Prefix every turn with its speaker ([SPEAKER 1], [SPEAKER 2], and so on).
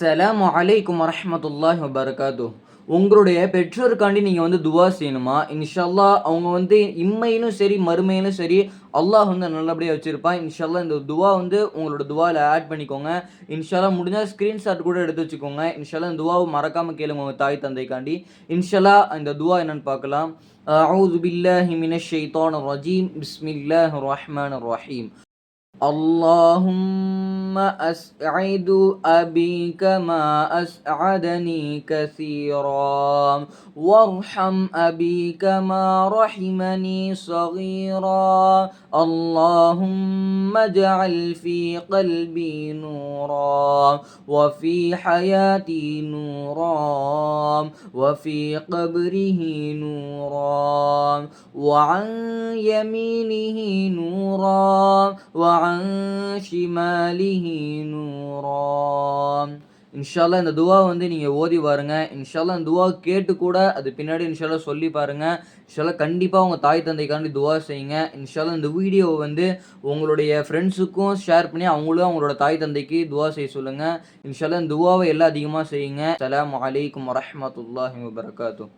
[SPEAKER 1] அஸ்ஸலாம் அலைக்கும் வரமத்துல்லாஹ் வபர்காத்து. உங்களுடைய பெற்றோருக்காண்டி நீங்கள் வந்து துவா செய்யணுமா? இன்ஷல்லா அவங்க வந்து இம்மையிலும் சரி மறுமையிலும் சரி அல்லாஹ் வந்து நல்லபடியாக வச்சுருப்பான். இன்ஷால்லா இந்த துவா வந்து உங்களோட துவாவில் ஆட் பண்ணிக்கோங்க. இன்ஷால்லா முடிஞ்சால் ஸ்க்ரீன்ஷாட் கூட எடுத்து வச்சுக்கோங்க. இன்ஷால்லா இந்த துவாவை மறக்காமல் கேளுங்க உங்கள் தாய் தந்தைக்காண்டி. இன்ஷால்லா இந்த துவா என்னென்னு பார்க்கலாம். அவுது பில்லாஹி மினஷ் ஷைத்தான் ரஜீம். பிஸ்மில்லாஹ் ரஹ்மான் ரஹீம். اللهم أسعد أبي كما أسعدني كثيرا. وارحم أبي كما رحمني صغيرا. اللهم اجعل في قلبي نورا. وفي حياتي نورا. وفي قبره نورا. وعن يمينه نورا. وعن شماله نورا இன்ஷால்லா இந்த துவா வந்து நீங்கள் ஓதி பாருங்க இன்ஷால்லா இந்த துவா கேட்டு கூட அது பின்னாடி இன்ஷால்லா சொல்லி பாருங்க இன்ஷால்லா கண்டிப்பாக உங்கள் தாய் தந்தைக்காண்டி துவா செய்யுங்க இன்ஷால்லா இந்த வீடியோவை வந்து உங்களுடைய ஃப்ரெண்ட்ஸுக்கும் ஷேர் பண்ணி அவங்களும் அவங்களோட தாய் தந்தைக்கு துவா செய்ய சொல்லுங்கள் இன்ஷால்லா இந்த துவாவை எல்லாம் அதிகமாக செய்யுங்க அஸ்ஸலாமு அலைக்கும் வரஹ்மத்துல்லாஹி வபரகாத்துஹ்